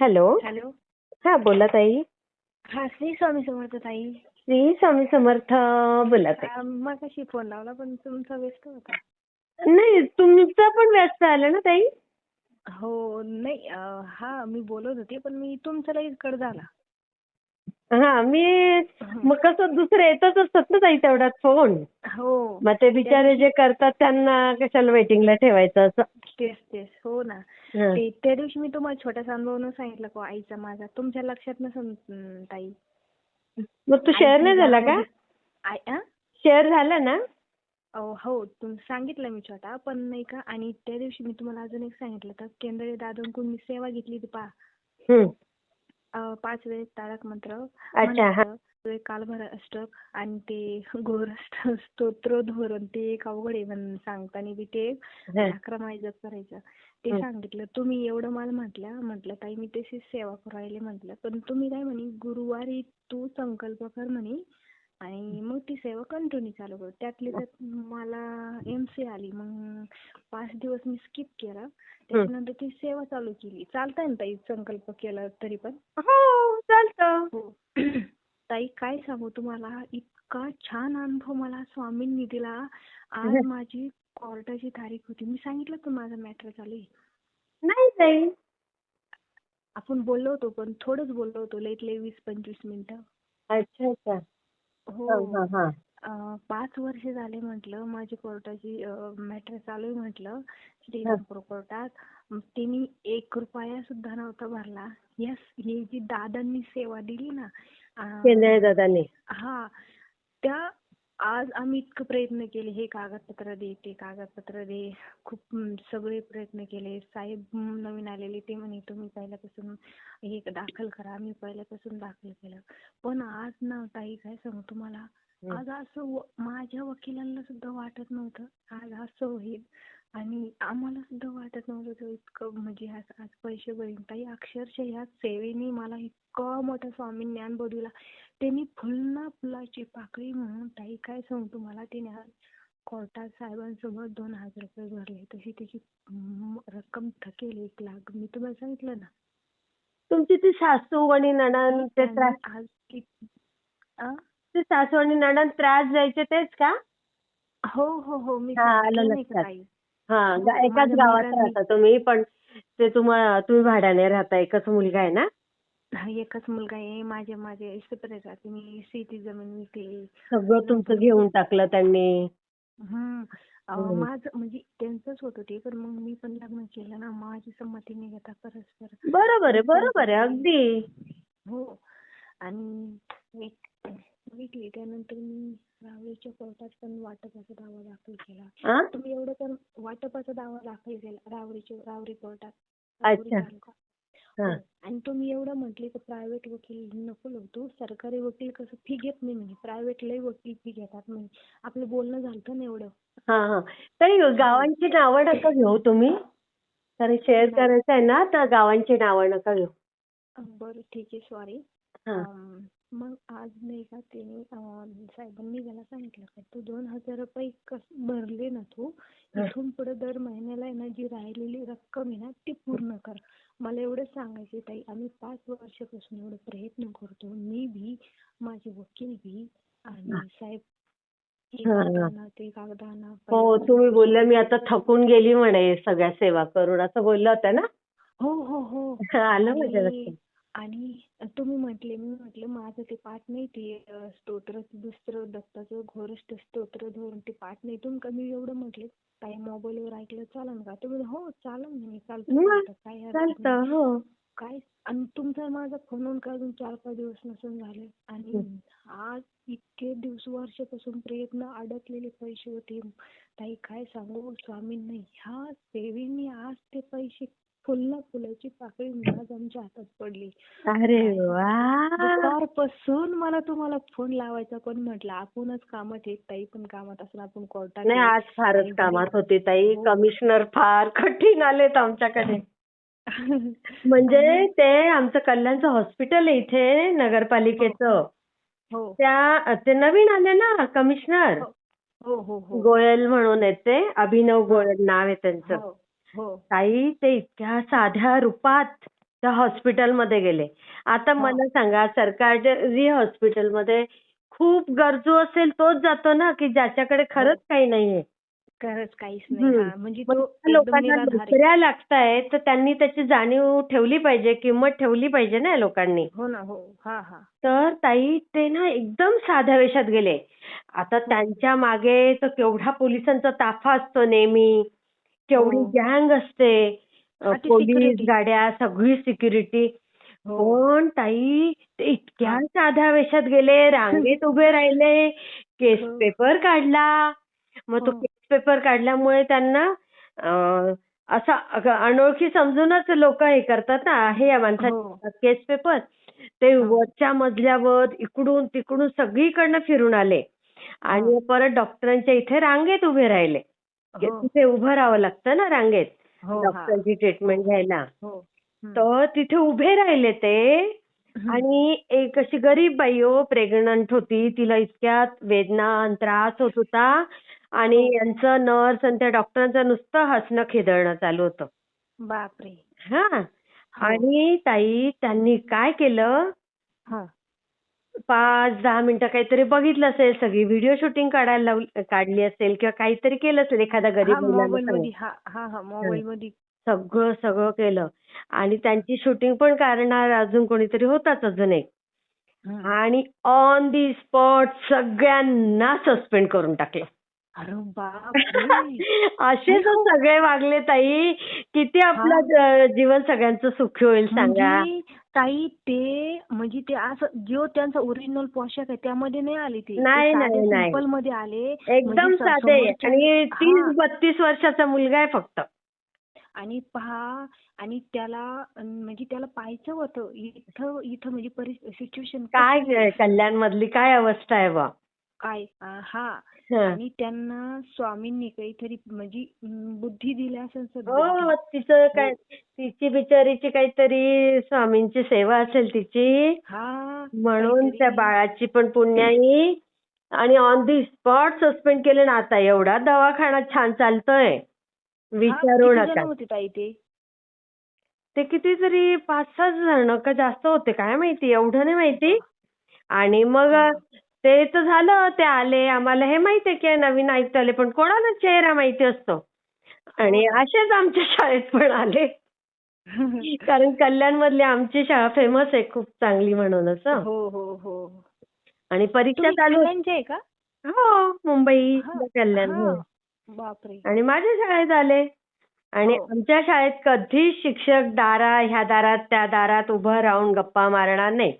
Hello. Hello. हा बोला ताई. हा श्री स्वामी समर्थ ताई. श्री स्वामी समर्थ बोला ताई. अं, मगाशी फोन लावला पण तुमचा व्यस्त होता. नाही तुमचं पण व्यस्त आलं ना ताई? हो नाही हा मी बोलत होते पण मी तुमचा लगेच कट झाला. हा मी मग कसं दुसरे येतच असतात ना ताई तेवढ्यात फोन हो. मग ते बिचारे जे करतात त्यांना कशाला वेटिंगला ठेवायचं असं. तेच तेच. हो ना. हा. ते त्या दिवशी मी तुम्हाला छोट्यासा अनुभव सांगितलं को आईचा माझा. तुमच्या लक्षात नसेल ताई. मग तू शेअर नाही झाला का? शेअर झाला ना? हो. तुम सांगितलं मी छोटा पण नाही का? आणि त्या दिवशी मी तुम्हाला अजून एक सांगितलं तर केंद्रीय दादांकडून मी सेवा घेतली होती पहा. पाच वेळेस तारक मंत्र अच्छा, हा. म्हणायचं, ते अष्टक आणि ते घोर स्तोत्र धोरण ते एक अवघड आहे म्हण सांगताना बी ते. अकरा माळी जप करायचं ते. सांगितलं तुम्ही एवढं मला म्हटलं म्हटलं ताई मी तशीच सेवा करू राहिले म्हटलं पण तुम्ही काय म्हणे गुरुवारी तू संकल्प कर म्हणे आणि मग ती सेवा कंटिन्यू चालू कर त्यातली त्यात मला एमसी आली. मग पाच दिवस मी स्किप केला. त्याच्यानंतर ती सेवा चालू केली. चालतंय ना ताई? संकल्प केला तरी पण. हो चालतं. हो. ताई काय सांगू तुम्हाला? इतका छान अनुभव मला स्वामींनी दिला. आज. माझी कोर्टाची तारीख होती. मी सांगितलं तर माझा मॅटर चालू आहे नाही. ताई आपण बोललो होतो पण थोडंच बोललो होतो. लईत लई वीस पंचवीस मिनिटं. अच्छा अच्छा. हो. पाच वर्ष झाले म्हटलं माझी कोर्टाची मॅटर चालू आहे म्हटलं श्रीरामपूर कोर्टात. त्यांनी एक रुपया सुद्धा नव्हता भरला. यस ही जी दादांनी सेवा दिली ना हा त्या आज आम्ही इतकं प्रयत्न केले हे कागदपत्र दे ते कागदपत्र दे. खूप सगळे प्रयत्न केले. साहेब नवीन आलेले ते म्हणे तुम्ही पहिल्यापासून हे दाखल करा. आम्ही पहिल्यापासून दाखल केलं. पण आज ना ताई काय सांगू तुम्हाला. आज असं माझ्या वकिलांना सुद्धा वाटत नव्हतं. आज असं होईल. आणि आम्हाला सुद्धा वाटत नव्हतं इतकं म्हणजे आज आज पैसे भरीन. ताई अक्षरशः ह्या सेवेने मला इतकं मोठं स्वामींनी अनुभव दिला त्यांनी फुलना फुलाची पाकळी म्हणून ताई काय सांगू तुम्हाला? त्याने कोर्टात साहेबांसमोर दोन हजार रुपये भरले. तशी त्याची रक्कम थकेल एक लाख. मी तुम्हाला सांगितलं ना. तुमची ती सासू आणि नणंद ते त्रास आज कित- आ? ते सासू आणि नणंद त्रास द्यायचे तेच का? हो हो हो. मी हा, आलं सांगितलं नाही का लक्षात. ताई? हा एकाच गावात राहता तुम्ही पण ते तुम्ही भाड्याने राहता एकच मुलगा आहे ना? हा एकच मुलगा आहे माझे माझे सेपरेट राहते मी शेती जमीन विकली सगळं तुमचं घेऊन टाकलं त्यांनी. हम्म अहो, हम्म. माझं म्हणजे त्यांचंच होतं ते पण मग मी पण लग्न केलं ना माझी संमती नाही घेता परस्पर. बरोबर आहे बरोबर आहे अगदी. हो आणि विकली त्यानंतर मी रावळीच्या कोर्टात पण वाटपाचा दावा दाखल केला? तुम्ही एवढं तर वाटपाचा दावा दाखल केला कोर्टात. राहुरी तालुका. हा. हो. आणि तुम्ही एवढं म्हटले की प्रायव्हेट वकील नको लावतो सरकारी वकील कसं फी घेत नाही म्हणे प्रायव्हेट लई वकील फी घेतात म्हणे आपलं बोलणं झालं ना एवढं हा हा ताई गावांची नावं नका घेऊ तुम्ही कारण शेअर. करायचं आहे ना तर गावांची नावं नका घेऊ बरं ठीक आहे सॉरी हा. मग आज नाही का त्याने अं, साहेबांनी मला सांगितलं का तू दोन हजार रुपये कस भरले ना तू. इथून पुढे दर महिन्याला आहे ना जी राहिलेली रक्कम आहे ना ती पूर्ण कर. मला एवढंच सांगायचं ताई आम्ही पाच वर्षापासून एवढे प्रयत्न करतो मी भी माझे वकील भी आणि साहेब हे ते तुम्ही बोलल्या मी आता थकून गेली म्हणे सगळ्या सेवा करून असं बोलल्या होत्या ना? हो हो हो. आलं माझ्या लक्षात. आणि तुम्ही म्हटले मी म्हटलं माझं ते पाठ नाही ते स्तोत्र दुसरं दत्ताचं घोरष्ट स्तोत्र धरून ते पाठ नाही. तुम्ही का मी एवढं म्हटले काय मोबाईलवर ऐकलं चालन का? तुम्ही हो चालन म्हणे चालतं काय हरकत नाही. चालतं हो. काय? आणि तुमचा माझा फोन का अजून चार पाच दिवस नसून झाले? आणि आज इतके दिवस वर्षापासून प्रयत्न अडकलेले पैसे होते. ताई काय सांगू? स्वामींना ह्या सेवेने आज ते पैसे फुलाची पाकळी आज आमच्या हातात पडली. अरे दुपारपासून मला तुम्हाला फोन लावायचा पण म्हटलं? आपणच कामात येत ताई पण कामात असून आपण कोर्टात नाही. आज फारच कामात होती ताई. हो. कमिशनर फार कठीण आलेत आमच्याकडे. म्हणजे ते आमचं कल्याणचं हॉस्पिटल आहे इथे नगरपालिकेचं. हो. त्या ते नवीन आले ना कमिशनर? हो. हो हो गोयल म्हणून आहेत ते. अभिनव गोयल नाव आहे त्यांचं. हो हो. ताई ते इतक्या साध्या रूपात त्या हॉस्पिटलमध्ये गेले. आता हा. मला सांगा सरकारी हॉस्पिटलमध्ये खूप गरजू असेल तोच जातो ना की ज्याच्याकडे खरंच काही नाहीये. खरंच काहीच नाही. हा म्हणजे लोकांना. नोकऱ्या लागतायत तर त्यांनी त्याची जाणीव ठेवली पाहिजे किंमत ठेवली पाहिजे ना या लोकांनी. हो ना हो. हा हा. तर ताई ते ना एकदम साध्या वेशात गेले. आता त्यांच्या मागे तर केवढा पोलिसांचा ताफा असतो नेहमी. केवढी हो. गँग असते हा, ती पोलीस. गाड्या सगळी सिक्युरिटी हो पण ताई ते इतक्या हा. साध्या वेशात गेले रांगेत उभे राहिले केस हो. पेपर काढला मग तो हो. केस पेपर काढल्यामुळे त्यांना असा अनोळखी समजूनच लोक हे करतात ना आहे या हो. माणसाचा केस पेपर ते हा. वरच्या मजल्यावर इकडून तिकडून सगळीकडनं फिरून आले आणि परत डॉक्टरांच्या इथे रांगेत उभे राहिले हो. तिथे उभं राहावं लागतं ना रांगेत हो हा. डॉक्टरची ट्रीटमेंट घ्यायला. हो. तर तिथे उभे राहिले ते. आणि एक अशी गरीब बाई हो प्रेग्नंट होती. तिला इतक्यात वेदना आणि त्रास होत होता आणि हो. यांचं नर्स आणि त्या डॉक्टरांचं नुसतं हसणं खिदळणं चालू होतं. बापरे. हा. हो. आणि ताई त्यांनी काय केलं? हा. पाच दहा मिनिटं काहीतरी बघितलं असेल सगळी व्हिडिओ शूटिंग काढायला काढली असेल किंवा काहीतरी केलं असेल एखाद्या गरीब मुलाला हा हा हा सगळं सगळं केलं. आणि त्यांची शूटिंग पण करणार अजून कोणीतरी होताच अजून एक. आणि ऑन दी स्पॉट सगळ्यांना सस्पेंड करून टाकलं. अरे बापरे! असे तर सगळे वागले ताई. किती आपलं जीवन सगळ्यांचं सुखी होईल सांगा. म्हणजे ताई ते म्हणजे ते असं जो त्यांचा ओरिजिनल पोशाख आहे त्यामध्ये नाही आले ते. नाही, नाही, नाही. सिंपलमध्ये आले. एकदम म्हणजे स- साधे आणि. तीस बत्तीस वर्षाचा मुलगा आहे फक्त. आणि पहा आणि त्याला म्हणजे त्याला पाहायचं होतं. इथं इथं म्हणजे सिच्युएशन काय कल्याण मधली काय अवस्था आहे बा? काय हं. आणि त्यांना स्वामींनी काहीतरी म्हणजे बुद्धी दिली असेल. हो तिचं काय तिची बिचारीची काहीतरी स्वामींची सेवा असेल तिची. म्हणून. त्या बाळाची पण पुण्याई. आणि ऑन दी स्पॉट सस्पेंड केले ना आता एवढा दवाखाना छान चालतोय. विचारू किती नका ते? ते कितीतरी पाच सहा जण का जास्त होते काय माहिती एवढं नाही माहिती. आणि मग ते तर झालं ते आले आम्हाला हे माहिती आहे की नवीन आयुक्त आले पण कोणाला चेहरा माहिती असतो आणि असेच आमच्या शाळेत पण आले कारण कल्याण मधली आमची शाळा फेमस आहे खूप चांगली म्हणूनच हं. हो हो हो आणि परीक्षा तुम्ही चालू. कल्याणचे आहे का हो मुंबई हा, कल्याण हो. हा. बापरे आणि माझ्या शाळेत आले आणि हो. आमच्या शाळेत कधीच शिक्षक दारा ह्या दारात त्या दारात उभं राहून गप्पा मारणार नाही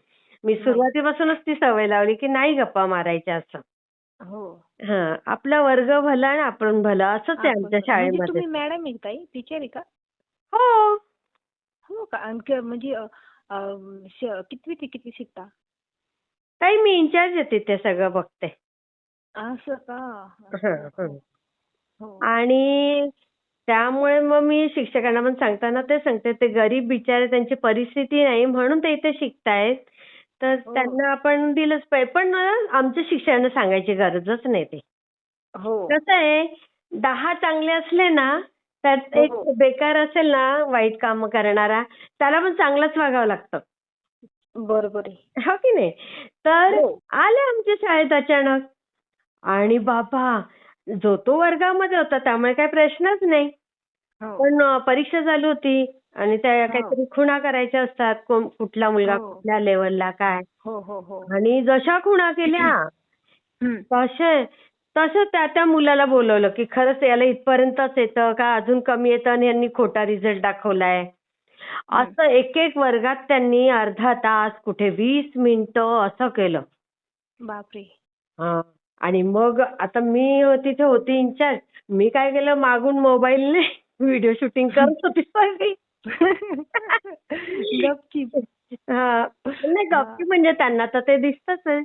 मी सुरुवातीपासूनच ती सवय लावली की नाही गप्पा मारायच्या असं. हो. हा आपला वर्ग भला आणि आपण भला असंच आहे आपण- आमच्या म्हणजे शाळेमध्ये. तुम्ही मॅडम आहे ताई टीचर आहे का? हो. हो का? आणि क- म्हणजे अ, अ, श- कितवी ते कितवी शिकता? ताई मी इंचार्ज आहे तिथे सगळं बघते. असं का? हं, हं. हो. आणि त्यामुळे मग मी शिक्षकांना पण सांगताना ते सांगते ते गरीब बिचारे त्यांची परिस्थिती नाही म्हणून ते इथे शिकतायत. तर हो. त्यांना आपण दिलंच पाहिजे. पण ना, आमच्या शिक्षकांना सांगायची गरजच नाही ते. हो. कसं आहे दहा चांगले असले ना त्यात एक हो. बेकार असेल ना वाईट काम करणारा त्याला पण चांगलंच वागावं लागतं. बरोबर आहे. हो की नाही? तर हो. आले आमच्या शाळेत अचानक. आणि बाबा जो तो वर्गामध्ये होता त्यामुळे काही प्रश्नच नाही. हो. पण परीक्षा चालू होती. आणि त्या काहीतरी खुणा करायच्या असतात कुठला मुलगा हो. कुठल्या लेवलला काय. हो हो हो. आणि जशा खुणा केल्या. तसे तसं त्या त्या मुलाला बोलवलं की खरंच याला इथपर्यंतच येतं का अजून कमी येतं आणि यांनी खोटा रिझल्ट दाखवलाय. असं एक एक वर्गात त्यांनी अर्धा तास कुठे वीस मिनिटं असं केलं. बापरे. हा. आणि मग आता मी तिथे होती इंचार्ज मी काय केलं मागून मोबाईलने व्हिडिओ शूटिंग करत होती. सगळी गपचीप हा. नाही गप्पी म्हणजे त्यांना तर ते दिसतच आहे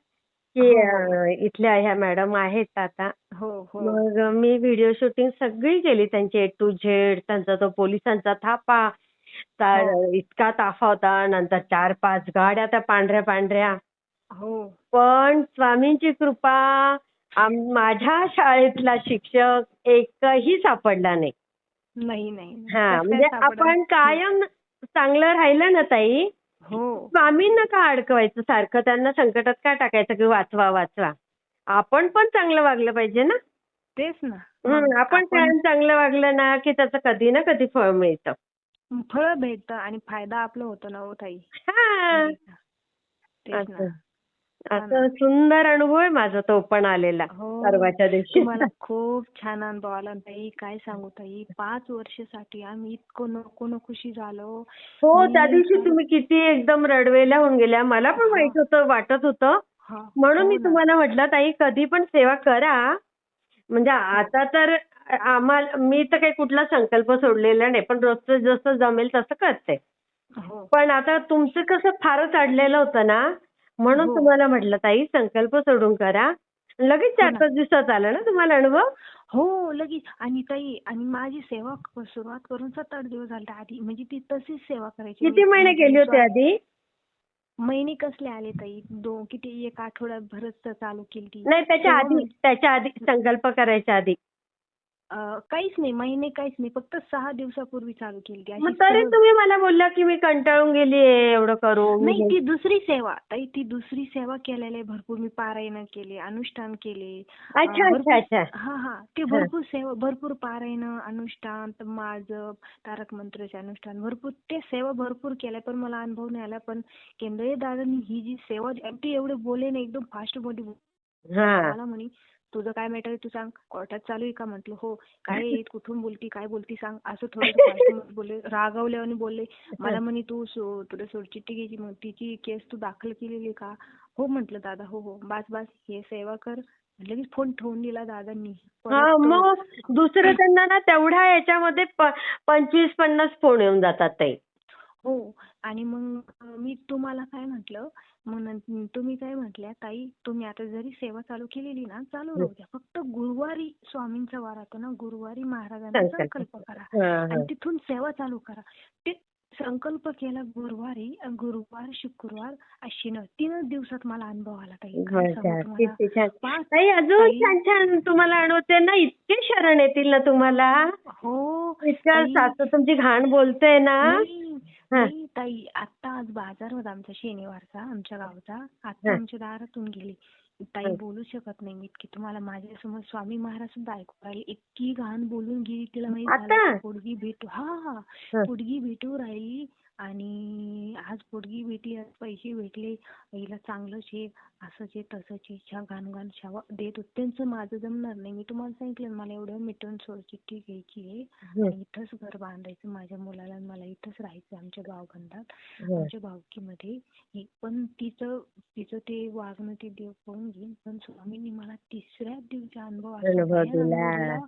की हो. इथल्या ह्या मॅडम आहेत आता. हो हो. मग मी व्हिडिओ शूटिंग सगळी केली त्यांची ए टू झेड त्यांचा तो पोलिसांचा थापा. इतका ताफा होता नंतर चार पाच गाड्या त्या पांढऱ्या पांढऱ्या. हो. पण स्वामींची कृपा माझ्या शाळेतला शिक्षक एकही सापडला नाही. नाही नाही हा म्हणजे? आपण कायम चांगलं राहिलं ना ताई हो. स्वामींना का अडकवायचं सारखं? त्यांना संकटात का टाकायचं की वाचवा वाचवा? आपण पण चांगलं वागलं पाहिजे ना? तेच ना. आपण कायम चांगलं वागलं ना की त्याचं कधी ना कधी फळ मिळतं. फळ भेटतं आणि फायदा आपला होतो ना हो ताई. हा. असं असं सुंदर अनुभव आहे माझा तो पण आलेला हो. परवाच्या दिवशी. तुम्हाला खूप छान अनुभव आला. ताई काय सांगू ताई? पाच वर्षासाठी आम्ही इतकं नको नकोशी झालो. हो त्या दिवशी तुम्ही किती एकदम रडवेल्या होऊन गेल्या. मला पण माहीत होतं वाटत होतं. हा, म्हणून हो मी. तुम्हाला म्हटलं ताई कधी पण सेवा करा. म्हणजे आता तर आम्हाला मी तर काही कुठला संकल्प सोडलेला नाही पण रोजचं जसं जमेल तसं करते. हो. पण आता तुमचं कसं फारच अडलेलं होतं ना म्हणून हो. तुम्हाला म्हटलं ताई संकल्प सोडून करा. लगेच चार ना. पाच दिवसात आला ना तुम्हाला अनुभव? हो लगेच. आणि ताई आणि माझी सेवा सुरुवात करून सात आठ दिवस झाले आधी. म्हणजे ती तशीच सेवा करायची. किती मी. महिने म्हणजे केले होते आधी? महिने कसले आले ताई? दोन किती एक आठवड्यात भरच चालू केली नाही त्याच्या आधी म्हणजे- त्याच्या आधी संकल्प करायच्या आधी. काहीच नाही महिने काहीच नाही फक्त सहा दिवसापूर्वी चालू केली ती मग तरी. तुम्ही मला बोलला की मी कंटाळून गेली एवढं करून नाही ती दुसरी सेवा ताई ती दुसरी सेवा केलेली आहे भरपूर मी पारायण केले अनुष्ठान केले अच्छा अच्छा अच्छा हा हा ते भरपूर सेवा भरपूर पारायण अनुष्ठान त- माळजप तारक मंत्राचे अनुष्ठान भरपूर ते सेवा भरपूर केल्या पण मला अनुभव नाही आला पण केंद्रीय दादांनी ही जी सेवा ती एवढे बोले ना एकदम फास्टमध्ये. हा मला म्हणे तुझं काय मॅटर आहे तू सांग. कोर्टात चालू आहे का? म्हटलं हो. काय आहे? कुठून बोलती? काय बोलती? सांग. असं थोडं बोलले. रागावल्याने बोलले मला म्हणे तू सो- तुला सोडचिठ्ठी घ्यायची. मग तिची केस तू दाखल केलेली का? हो म्हटलं दादा. हो हो. बस बस. हे सेवा कर. लगेच फोन ठेवून दिला दादांनी. हा तो- मग दुसरं त्यांना ना तेवढ्या याच्यामध्ये प- पंचवीस पन्नास फोन येऊन जातात ताई. हो आणि मग मी तुम्हाला काय म्हटलं मग तुम्ही काय म्हटल्या ताई तुम्ही आता जरी सेवा चालू केलेली ना चालू राहू द्या फक्त गुरुवारी स्वामींचा वार होता ना गुरुवारी महाराजांना संकल्प. करा हा, हा. आणि तिथून सेवा चालू करा ते संकल्प केला गुरुवारी गुरुवार शुक्रवार आश्विन तीनच दिवसात मला अनुभव आला ताई. अजून छान छान तुम्हाला अनुभवते ना इतके शरण येतील ना तुम्हाला. हो. सासू तुमची घाण बोलते ना. हा. ताई. आता आज बाजार होता आमचा शनिवारचा आमच्या गावचा. आता. आमच्या दारातून गेली. ताई. बोलू शकत नाही इतकी तुम्हाला माझ्यासमोर स्वामी महाराज सुद्धा ऐकू राहिले इतकी घाण बोलून गेली तिला माहीत पोडगी भेटू हा. पोडगी भेटू राहिली आणि आज पोडगी भेटली आज पैसे भेटले हिला चांगलंच आहे असंच आहे तसंच आहे छा घाण घाण शावा देत होते. त्यांचं माझं जमणार नाही. मी तुम्हाला सांगितलं ना, मला एवढं मिटून सोडचिठ्ठी घ्यायची आहे. हं, आणि इथंच घर बांधायचं माझ्या मुलाला आणि मला इथंच राहायचं आमच्या गावबंधात. हं. आमच्या भावकीमध्ये हे पण तिचं तिचं ते वागणं ते देव पाहून घेईन. पण स्वामींनी मला तिसऱ्याच दिवशी अनुभव आला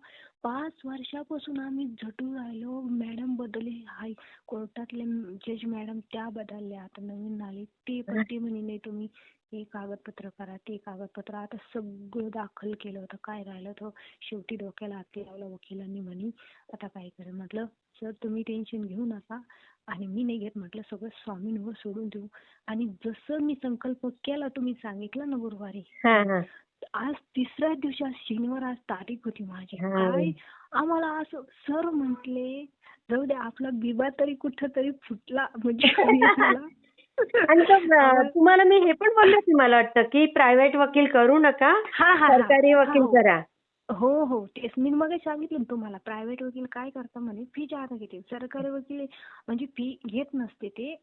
पाच वर्षापासून आम्ही झटून राहिलो. मॅडम बदलले. हाय कोर्टातले जज मॅडम त्या बदलल्या. आता नवीन आले. ते पण ते म्हणे नाही तुम्ही हे कागदपत्र करा ते कागदपत्र. आता सगळं दाखल केलं होतं. काय राहिलं तर शेवटी डोक्याला हात लावला वकिलांनी म्हणे आता काय करेल? म्हटलं सर तुम्ही टेन्शन घेऊ नका आणि मी नाही घेत. म्हटलं सगळं स्वामींवर सोडून देऊ. आणि जसं मी संकल्प केला तुम्ही सांगितलं ना गुरुवारी. आज तिसऱ्या दिवशी आज शनिवार आज तारीख होती माझी हा. काय आम्हाला असं सर म्हंटले जाऊ दे आपला बिबा तरी कुठं तरी फुटला म्हणजे आणि तुम्हाला मी हे पण बोलले होते मला वाटतं की प्रायव्हेट वकील करू नका हा हा हा. सरकारी वकील हो. करा हो हो. तेच मी मग सांगितलं ना तुम्हाला प्रायव्हेट वकील काय करता म्हणे फी जादा घेते. सरकारी वकील म्हणजे फी घेत नसते ते.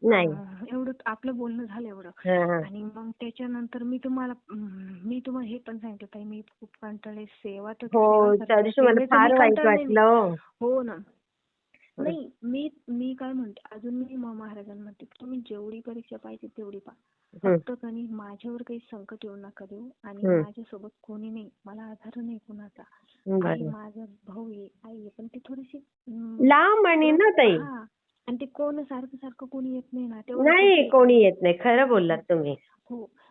एवढं आपलं बोलणं झालं एवढं. आणि मग त्याच्यानंतर मी तुम्हाला मी तुम्हाला हे पण सांगितलं ताई मी खूप कंटाळले सेवा तर हो. हो ना. नाही मी मी काय म्हणते अजून मी म- महाराजांना म्हणते तुम्ही जेवढी परीक्षा पाहिजे तेवढी पहा. फक्त कणी माझ्यावर काही संकट येऊ नका देऊ आणि. माझ्यासोबत कोणी नाही मला आधार नाही कुणाचा. माझा भाऊ आहे आई आहे पण ती थोडीशी लांब आणि ना ताई. आणि ते कोण सारखं सारखं कोणी येत नाही ना तेवढं नाही कोणी येत नाही खरं बोललात तुम्ही.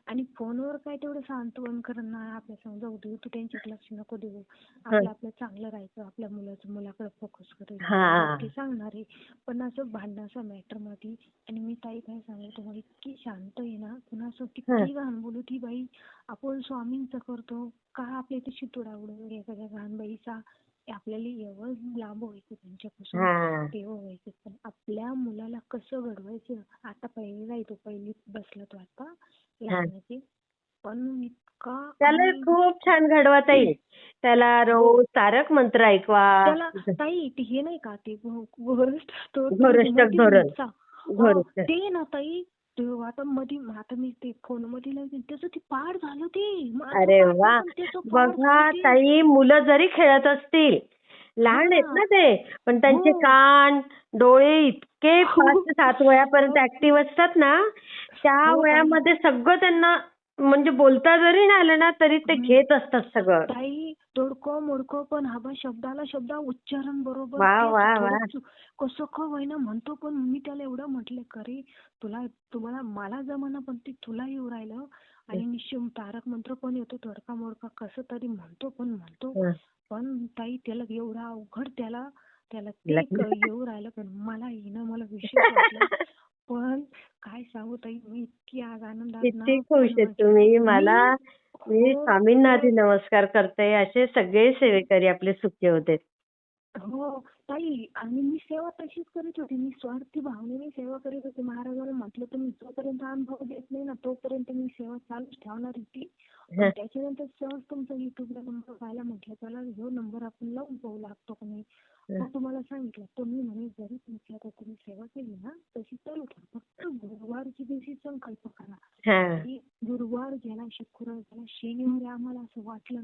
आणि फोनवर काय तेवढं सांत्वन करणार आपल्यासमोर जाऊ देऊ तू त्यांच्यात लक्ष नको देऊ. आपलं आपलं चांगलं राहायचं आपल्या मुलाचं मुलाकडे फोकस. करायचं. ते सांगणार आहे पण असं भांडणाच्या मॅटरमध्ये. आणि मी ताई काय सांगू तुम्हाला इतकी शांत आहे ना कुणाचं किती घाण बोलू ती बाई. आपण स्वामींचं करतो का आपल्या इथे शितोडा उडवू एखाद्या घाण बाईचा आपल्याला एवढं लांब व्हायचं त्यांच्यापासून तेव्हा व्हायचं. पण आपल्या मुलाला कसं घडवायचं? आता पहिलीला येतो पहिलीत बसला तो आता. लहानाची पण इतका त्याला खूप छान घडवता येईल. त्याला रोज तारक मंत्र ऐकवा. त्याला ताई ते हे नाही का ते धोरण. ते ना ताई आता मध्ये आता मी ते फोनमध्ये लावते. त्याचं ते पाठ झालं ते. अरे वा. बघा. ताई मुलं जरी खेळत असतील लहान आहेत ना ते. पण त्यांचे हो. कान डोळे इतके पाच ते सात वयापर्यंत ऍक्टिव्ह असतात ना त्या हो. वयामध्ये सगळं त्यांना म्हणजे बोलता जरी नाही आलं ना तरी ते घेत असतात सगळं. ताई तोडकं मोडकं पण हवा. शब्दाला शब्द उच्चारण बरोबर. वा, वा, वा. कसं का होईना म्हणतो पण मी त्याला एवढं म्हटलं करे तुला तुम्हाला मला जमाना पण ते तुला येऊ राहिलं. आणि निश्चित तारक मंत्र पण येतो तोडका मोडका कसं तरी म्हणतो पण म्हणतो. हं. पण ताई त्याला एवढा अवघड त्याला त्याला ते येऊ राहिलं पण मला येणं मला विशेष वाटलं पण काय सांगू ताई मी इतकी आज आनंदात किती खुश आहे तुम्ही. मला मी स्वामींना आधी. नमस्कार करते. असे सगळे सेवेकरी आपले सुखी होते. हो ताई आणि मी सेवा तशीच करीत होती. मी स्वार्थी भावनेने सेवा करीत होते. महाराजांना म्हटलं तुम्ही जोपर्यंत अनुभव देत नाही ना तोपर्यंत मी सेवा चालूच ठेवणार होती. त्याच्यानंतर सहज तुमचा युट्यूबला नंबर पाहिला म्हटलं चला ह्यो नंबर आपण लावून पाहू लागतो का नाही? मग तुम्हाला सांगितलं तुम्ही म्हणे जरी तुमची आता तुम्ही सेवा केली ना तशी चालू ठेवा फक्त गुरुवारच्या दिवशी संकल्प करा. हा. की गुरुवार गेला शुक्रवार गेला शनिवारी आम्हाला असं वाटलं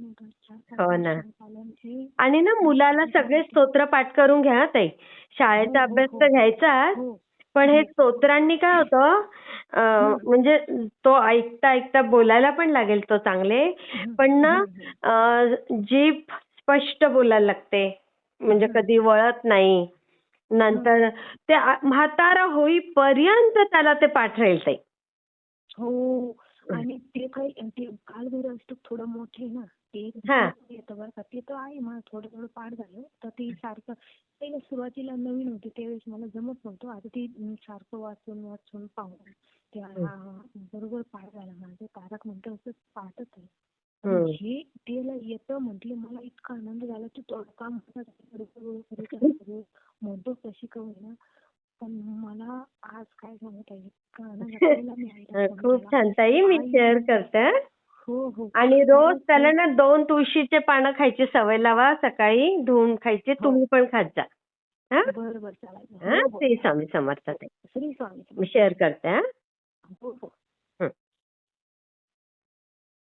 हो ना. वर्षांनी आल्याचे आणि ना मुलाला सगळे स्तोत्र पाठ करून घ्या ताई. शाळेचा हो, हो, अभ्यास. तर घ्यायचाच हो. पण हे स्तोत्रांनी काय होतं म्हणजे तो ऐकता ऐकता बोलायला पण लागेल तो चांगले. पण ना जीभ स्पष्ट बोलायला लागते. म्हणजे कधी वळत नाही. नंतर ते म्हातारा होईपर्यंत त्याला ते पाठ राहील ताई हो. आणि ते काही ते कालभैरव असतं थोडं मोठे ना ते. येतं बरं का ते तर आहे मला थोडं थोडं पाठ झालं तर ते सारखं ते सुरुवातीला नवीन होते त्यावेळेस मला जमत नव्हतं. आता ते सारखं वाचून वाचून पाहून ते हा, बरोबर पाठ झाला. माझं तारक म्हणतो असं पाठच आहे. हे त्याला येतं म्हटले मला इतका आनंद झाला की तोडका म्हणतो म्हणतो कशी का होईना पण मला आज काय सांगू ताई इतका आनंद झाला मी आईला अं, फोन खूप. छान. ताई मी शेअर करते. हं. हो. हो आणि रोज त्याला ना दोन तुळशीचे पानं खायची सवय लावा. सकाळी धुवून खायची तुम्ही पण खात जा. हा? हा? हो, हो. श्री स्वामी समर्थ ताई. मी शेअर करते हा? हो हो.